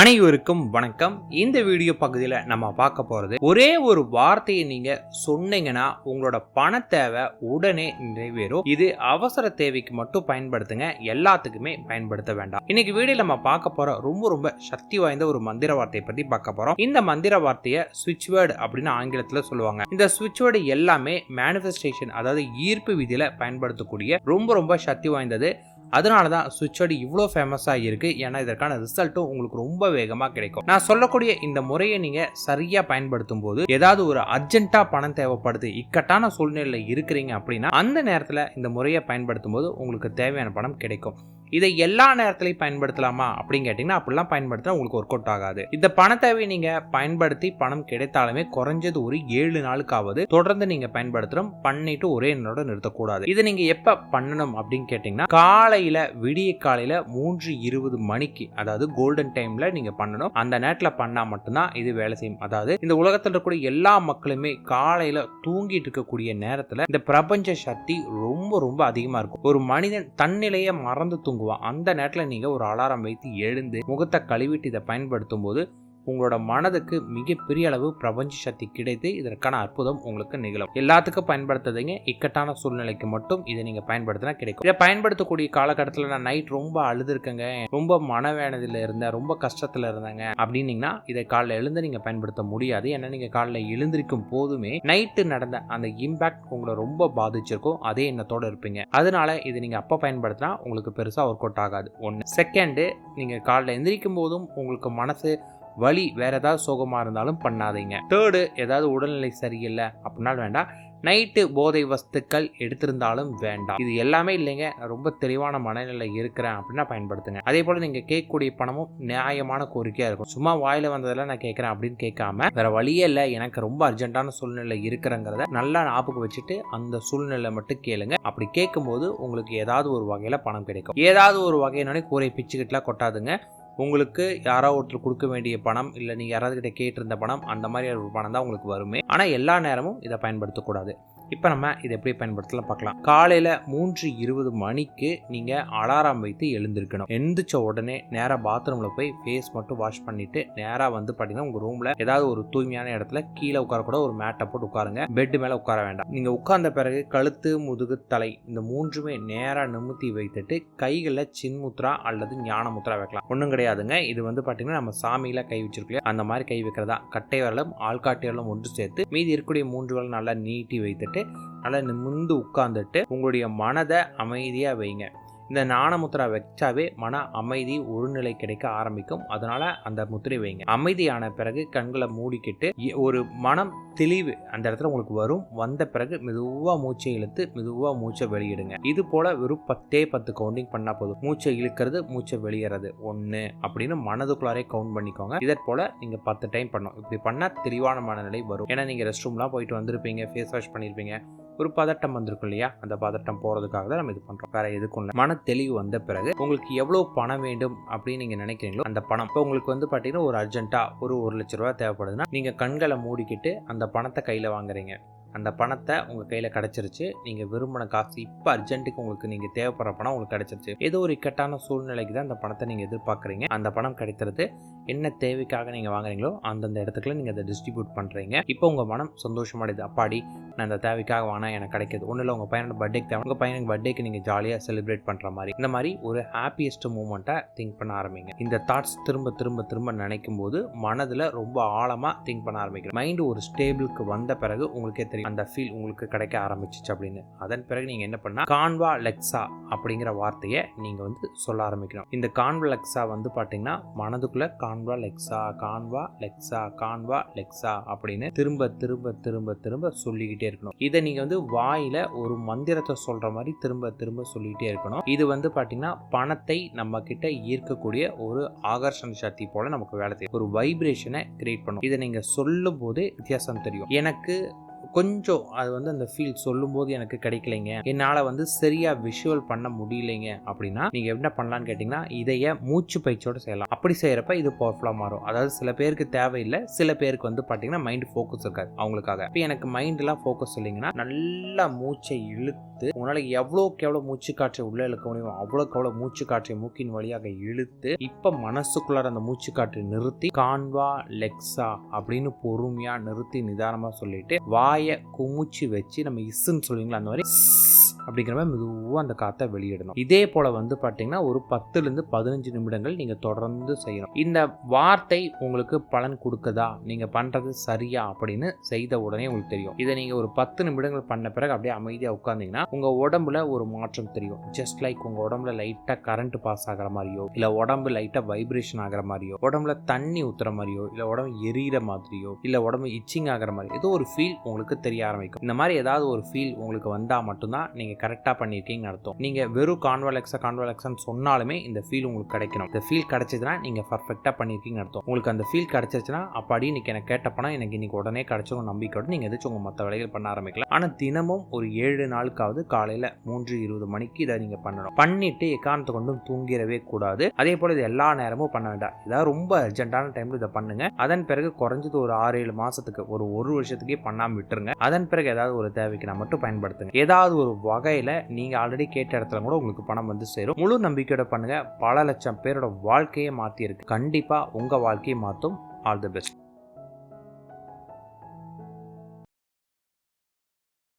அனைவருக்கும் வணக்கம். இந்த வீடியோ பகுதியில் நம்ம பார்க்க போகிறது ஒரே ஒரு வார்த்தையை நீங்கள் சொன்னீங்கன்னா உங்களோட பண தேவை உடனே நிறைவேறும். இது அவசர தேவைக்கு மட்டும் பயன்படுத்துங்க. எல்லாத்துக்குமே பயன்படுத்த வேண்டாம். இன்னைக்கு வீடியோ நம்ம பார்க்க போகிற ரொம்ப ரொம்ப சக்தி வாய்ந்த ஒரு மந்திர வார்த்தையை பற்றி பார்க்க போகிறோம் இந்த மந்திர வார்த்தையை சுவிட்ச் வேர்டு அப்படின்னு ஆங்கிலத்தில் சொல்லுவாங்க. இந்த சுவிட்ச் வேர்டு எல்லாமே மேனிஃபெஸ்டேஷன் அதாவது ஈர்ப்பு விதியில் பயன்படுத்தக்கூடிய ரொம்ப ரொம்ப சக்தி வாய்ந்தது. அதனால தான் சுவிட்ச் அடி இவ்வளோ ஃபேமஸாக இருக்குது ஏன்னா இதற்கான ரிசல்ட்டும் உங்களுக்கு ரொம்ப வேகமாக கிடைக்கும். நான் சொல்லக்கூடிய இந்த முறையை நீங்கள் சரியாக பயன்படுத்தும் போது ஏதாவது ஒரு அர்ஜென்ட்டாக பணம் தேவைப்படுது இக்கட்டான சூழ்நிலையில் இருக்கிறீங்க அப்படின்னா அந்த நேரத்தில் இந்த முறையை பயன்படுத்தும் போது உங்களுக்கு தேவையான பணம் கிடைக்கும். இதை எல்லா நேரத்திலையும் பயன்படுத்தலாமா அப்படின்னு கேட்டிங்கன்னா அப்படிலாம் பயன்படுத்தினா உங்களுக்கு ஒர்க் அவுட் ஆகாது. இந்த பணத்தேவை நீங்கள் பயன்படுத்தி பணம் கிடைத்தாலுமே குறைஞ்சது ஒரு ஏழு நாளுக்காவது தொடர்ந்து நீங்கள் பயன்படுத்துகிறோம் பண்ணிட்டு ஒரே நாளோட நிறுத்தக்கூடாது. இதை நீங்கள் எப்போ பண்ணணும் அப்படின்னு கேட்டிங்கன்னா காலையில் விடிய காலையில் மூன்று இருபது மணிக்கு அதாவது கோல்டன் டைமில் நீங்கள் பண்ணணும். அந்த நேரத்தில் பண்ணால் மட்டும்தான் இது வேலை செய்யும். அதாவது இந்த உலகத்தில் இருக்கக்கூடிய எல்லா மக்களுமே காலையில் தூங்கிட்டு இருக்கக்கூடிய நேரத்தில் இந்த பிரபஞ்ச சக்தி ரொம்ப ரொம்ப அதிகமாக இருக்கும். ஒரு மனிதன் தன்னிலையை மறந்து தூங்கும் தூங்குவான் அந்த நேரத்தில் நீங்கள் ஒரு அலாரம் வைத்து எழுந்து முகத்தை கழுவிட்டு இதை பயன்படுத்தும் போது உங்களோட மனதுக்கு மிகப்பெரிய அளவு பிரபஞ்ச சக்தி கிடைத்து இதற்கான அற்புதம் உங்களுக்கு நிகழும். எல்லாத்துக்கும் பயன்படுத்துறதுங்க இக்கட்டான சூழ்நிலைக்கு மட்டும் இதை நீங்கள் பயன்படுத்தினா கிடைக்கும். இதை பயன்படுத்தக்கூடிய காலகட்டத்தில் நான் நைட் ரொம்ப அழுதுருக்கேங்க. ரொம்ப மனவேனதில் இருந்தேன். ரொம்ப கஷ்டத்தில் இருந்தேங்க. அப்படின்னீங்கன்னா இதை காலைல எழுந்து நீங்கள் பயன்படுத்த முடியாது. ஏன்னா நீங்கள் காலைல எழுந்திருக்கும் போதுமே நைட்டு நடந்த அந்த இம்பாக்ட் உங்களை ரொம்ப பாதிச்சிருக்கும். அதே எண்ணத்தோடு இருப்பீங்க. அதனால இதை நீங்கள் அப்போ பயன்படுத்தினா உங்களுக்கு பெருசாக ஒர்க் அவுட் ஆகாது. ஒன்று செகண்டு நீங்கள் காலைல எந்திரிக்கும் போதும் உங்களுக்கு மனசு வலி வேற ஏதாவது சோகமாக இருந்தாலும் பண்ணாதீங்க. தேர்டு ஏதாவது உடல்நிலை சரியில்லை அப்படின்னாலும் வேண்டாம். நைட்டு போதை வஸ்துக்கள் எடுத்திருந்தாலும் வேண்டாம். இது எல்லாமே இல்லைங்க. ரொம்ப தெளிவான மனநிலை இருக்கிறேன் அப்படின்னா பயன்படுத்துங்க. அதே போல் நீங்கள் கேட்கக்கூடிய பணமும் நியாயமான கோரிக்கையாக இருக்கும். சும்மா வாயில் வந்ததெல்லாம் நான் கேட்குறேன் அப்படின்னு கேட்காம வேற வழியே இல்லை. எனக்கு ரொம்ப அர்ஜென்ட்டான சூழ்நிலை இருக்கிறங்கிறத நல்லா ஞாபகம் வச்சுட்டு அந்த சூழ்நிலை மட்டும் கேளுங்க. அப்படி கேட்கும்போது உங்களுக்கு ஏதாவது ஒரு வகையில் பணம் கிடைக்கும். ஏதாவது ஒரு வகையினாலே கூரை பிச்சுக்கிட்டுலாம் கொட்டாதுங்க. உங்களுக்கு யாராவது ஒருத்தர் கொடுக்க வேண்டிய பணம் இல்லை நீங்கள் யாராவது கிட்ட கேட்டிருந்த பணம் அந்த மாதிரி ஒரு பணம் தான் உங்களுக்கு வருமே. ஆனால் எல்லா நேரமும் இதை பயன்படுத்தக்கூடாது. இப்போ நம்ம இதை எப்படி பயன்படுத்தலாம் பார்க்கலாம். காலையில் மூன்று இருபது மணிக்கு நீங்கள் அலாரம் வைத்து எழுந்திருக்கணும். எழுந்திரிச்ச உடனே நேராக பாத்ரூமில் போய் ஃபேஸ் மட்டும் வாஷ் பண்ணிவிட்டு நேராக வந்து பார்த்தீங்கன்னா உங்கள் ரூமில் ஏதாவது ஒரு தூய்மையான இடத்துல கீழே உட்காரக்கூட ஒரு மேட்டை போட்டு உட்காருங்க. பெட் மேலே உட்கார வேண்டாம். நீங்கள் உட்கார்ந்த பிறகு கழுத்து முதுகு தலை இந்த மூன்றுமே நேராக நிமித்தி வைத்துட்டு கைகளில் சின்முத்ரா அல்லது ஞான முத்ரா வைக்கலாம். ஒன்றும் கிடையாதுங்க. இது வந்து பார்த்தீங்கன்னா நம்ம சாமியில் கை வச்சிருக்கலையோ அந்த மாதிரி கை வைக்கிறதா? கட்டை வரலும் ஆள்காட்டி வரலும் ஒன்று சேர்த்து மீதி இருக்கக்கூடிய மூன்று வரலும் நல்லா நீட்டி வைத்துட்டு நல்லா நிமிர்ந்து உட்கார்ந்துட்டு உங்களுடைய மனதை அமைதியாக வைங்க. இந்த நாணமுத்திரா வச்சாவே மன அமைதி ஒருநிலை கிடைக்க ஆரம்பிக்கும். அதனால அந்த முத்திரை வைங்க. அமைதியான பிறகு கண்களை மூடிக்கிட்டு ஒரு மனம் தெளிவு அந்த இடத்துல உங்களுக்கு வரும். வந்த பிறகு மெதுவாக மூச்சை இழுத்து மெதுவாக மூச்சை வெளியிடுங்க. இது போல வெறும் பத்தே பத்து கவுண்டிங் பண்ணா போதும். மூச்சை இழுக்கிறது மூச்சை வெளியேறது. ஒன்று அப்படின்னு மனதுக்குள்ளாரே கவுண்ட் பண்ணிக்கோங்க. இதே போல நீங்க பத்து டைம் பண்ணும் இப்படி பண்ணா தெளிவான மனநிலை வரும். ஏன்னா நீங்க ரெஸ்ட் ரூம்லாம் போயிட்டு வந்திருப்பீங்க ஃபேஸ் வாஷ் பண்ணியிருப்பீங்க ஒரு பதட்டம் வந்திருக்கும் இல்லையா? அந்த பதட்டம் போகிறதுக்காக தான் நம்ம இது பண்ணுறோம் வேறு எதுக்கும் இல்லை. மன தெளிவு வந்த பிறகு உங்களுக்கு எவ்வளோ பணம் வேண்டும் அப்படின்னு நீங்கள் நினைக்கிறீங்களோ அந்த பணம். இப்போ உங்களுக்கு வந்து பார்த்தீங்கன்னா ஒரு அர்ஜென்ட்டாக ஒரு ஒரு லட்ச ரூபா தேவைப்படுதுன்னா நீங்கள் கண்களை மூடிக்கிட்டு அந்த பணத்தை கையில் வாங்குறீங்க. அந்த பணத்தை உங்கள் கையில் கிடச்சிருச்சு. நீங்கள் விரும்பின காசு இப்போ அர்ஜென்ட்டுக்கு உங்களுக்கு நீங்கள் தேவைப்படுற பணம் உங்களுக்கு கிடச்சிருச்சு. ஏதோ ஒரு இக்கட்டான சூழ்நிலைக்கு தான் அந்த பணத்தை நீங்கள் எதிர்பார்க்குறீங்க. அந்த பணம் கிடைக்கிறது என்ன தேவைக்காக நீங்கள் வாங்குறீங்களோ அந்தந்த இடத்துக்குள்ள நீங்கள் அதை டிஸ்ட்ரிபியூட் பண்ணுறீங்க இப்போ உங்கள் மனம் சந்தோஷமடையுது. அப்பாடி நான் இந்த தேவைக்காக வாங்கினா எனக்கு கிடைக்குது. ஒன்றும் இல்லை உங்கள் பையனோட பர்த்டேக்கு தேவை. உங்கள் பையனுக்கு பர்த்டேக்கு நீங்கள் ஜாலியாக செலிப்ரேட் பண்ணுற மாதிரி. இந்த மாதிரி ஒரு ஹாப்பியஸ்ட் மூமெண்ட்டை திங்க் பண்ண ஆரம்பிங்க. இந்த தாட்ஸ் திரும்ப திரும்ப திரும்ப நினைக்கும் போது மனதில் ரொம்ப ஆழமாக திங்க் பண்ண ஆரம்பிக்கும் மைண்டு ஒரு ஸ்டேபிளுக்கு வந்த பிறகு உங்களுக்கே தெரியும். அந்த ஃபீல் உங்களுக்கு கிடைக்க ஆரம்பிச்சிச்சு அப்படின்னு. அதன் பிறகு நீங்கள் என்ன பண்ணால் கான்வா லெக்ஸா அப்படிங்கிற வார்த்தையை நீங்கள் வந்து சொல்ல ஆரம்பிக்கணும் இந்த கான்வா லெக்ஸா வந்து பார்த்தீங்கன்னா மனதுக்குள்ளே கான்வா லெக்ஸா கான்வா லெக்ஸா கான்வா லெக்ஸா அப்படின்னு திரும்ப திரும்ப திரும்ப திரும்ப சொல்லிக்கிட்டே இருக்கணும். இதை நீங்கள் வந்து வாயில் ஒரு மந்திரத்தை சொல்கிற மாதிரி திரும்ப திரும்ப சொல்லிக்கிட்டே இருக்கணும். இது வந்து பார்த்தீங்கன்னா பணத்தை நம்ம கிட்ட ஈர்க்கக்கூடிய ஒரு ஆகர்ஷண சக்தி போல நமக்கு வேலை செய்யும். ஒரு வைப்ரேஷனை கிரியேட் பண்ணும். இதை நீங்கள் சொல்லும் போதே வித்தியாசம் தெரியும். எனக்கு கொஞ்சம் அது வந்து அந்த ஃபீல் சொல்லும்போது எனக்கு கிடைக்கலைங்க. என்னால் வந்து சரியாக விஷுவல் பண்ண முடியலைங்க அப்படின்னா நீங்கள் என்ன பண்ணலான்னு கேட்டிங்கன்னா இதைய மூச்சு பயிற்சியோடு செய்யலாம். அப்படி செய்கிறப்ப இது பவர்ஃபுல்லாக மாறும். அதாவது சில பேருக்கு தேவையில்லை சில பேருக்கு வந்து பார்த்தீங்கன்னா மைண்ட் ஃபோக்கஸ் இருக்காது அவங்களுக்காக. இப்போ எனக்கு மைண்டெலாம் ஃபோக்கஸ் இல்லைங்கன்னா நல்லா மூச்சை இழுத்து உங்களால் எவ்வளோக்கு எவ்வளோ மூச்சு காற்றை உள்ளே இழுக்க முடியும் அவ்வளோக்கு அவ்வளோ மூச்சு காற்றை மூக்கின் வழியாக இழுத்து இப்போ மனசுக்குள்ளார அந்த மூச்சு காற்றை நிறுத்தி கான்வா லெக்ஸா அப்படின்னு பொறுமையாக நிறுத்தி நிதானமாக சொல்லிட்டு வாயை குமிச்சு வச்சு நம்ம இஸ்ன்னு சொல்லுவீங்களா அந்த மாதிரி அப்படிங்கிற மாதிரி மெதுவாக அந்த காற்றை வெளியிடணும். இதே போல் வந்து பார்த்தீங்கன்னா ஒரு பத்துலேருந்து பதினஞ்சு நிமிடங்கள் நீங்கள் தொடர்ந்து செய்யணும். இந்த வார்த்தை உங்களுக்கு பலன் கொடுக்குதா? நீங்கள் பண்ணுறது சரியா? அப்படின்னு செய்த உடனே உங்களுக்கு தெரியும். இதை நீங்கள் ஒரு பத்து நிமிடங்கள் பண்ண பிறகு அப்படியே அமைதியாக உட்காந்தீங்கன்னா உங்கள் உடம்புல ஒரு மாற்றம் தெரியும். ஜஸ்ட் லைக் உங்கள் உடம்புல லைட்டாக கரண்ட் பாஸ் ஆகிற மாதிரியோ இல்லை உடம்பு லைட்டாக வைப்ரேஷன் ஆகிற மாதிரியோ உடம்புல தண்ணி ஊற்றுற மாதிரியோ இல்லை உடம்பு எரியிற மாதிரியோ இல்லை உடம்பு இச்சிங் ஆகிற மாதிரி ஏதோ ஒரு ஃபீல் உங்களுக்கு தெரிய ஆரம்பிக்கும். இந்த மாதிரி ஏதாவது ஒரு ஃபீல் உங்களுக்கு வந்தால் மட்டும்தான் நீங்கள் கரெக்டாக பண்ணியிருக்கீங்கன்னு அர்த்தம். நீங்கள் வெறும் கான்வலெக்ஸா கான்வலெக்ஸான்னு சொன்னாலுமே இந்த ஃபீல் உங்களுக்கு கிடைக்கணும். இந்த ஃபீல் கிடைச்சதுன்னா நீங்கள் பர்ஃபெக்டாக பண்ணியிருக்கீங்கன்னு அர்த்தம். உங்களுக்கு அந்த ஃபீல் கிடைச்சிருச்சுன்னா அப்படி இன்னைக்கு எனக்கு கேட்ட பணம் எனக்கு இன்னைக்கு உடனே கிடைச்சவங்க நம்பிக்கையோட நீங்கள் எதாச்சும் உங்கள் மற்ற வேலைகள் பண்ண ஆரம்பிக்கலாம். ஆனால் தினமும் ஒரு ஏழு நாளுக்காவது காலையில் மூன்று இருபது மணிக்கு இதை நீங்கள் பண்ணணும். பண்ணிட்டு எக்காரணத்தை கொண்டும் தூங்கிடவே கூடாது. அதே போல் இது எல்லா நேரமும் பண்ண வேண்டாம். இதாக ரொம்ப அர்ஜென்ட்டான டைமில் இதை பண்ணுங்க. அதன் பிறகு குறைஞ்சது ஒரு ஆறு ஏழு மாதத்துக்கு ஒரு ஒரு வருஷத்துக்கே பண்ணாமல் விட்டுருங்க. அதன் பிறகு ஏதாவது ஒரு தேவைக்கு நான் மட்டும் பயன்படுத்துங்க. ஏதாவது ஒரு வகையில் நீங்கள் ஆல்ரெடி கேட்ட இடத்துல கூட உங்களுக்கு பணம் வந்து சேரும். முழு நம்பிக்கையோட பண்ணுங்க. பல லட்சம் பேரோட வாழ்க்கையை மாற்றியிருக்கு கண்டிப்பாக உங்கள் வாழ்க்கையை மாற்றும் ஆல் தி பெஸ்ட்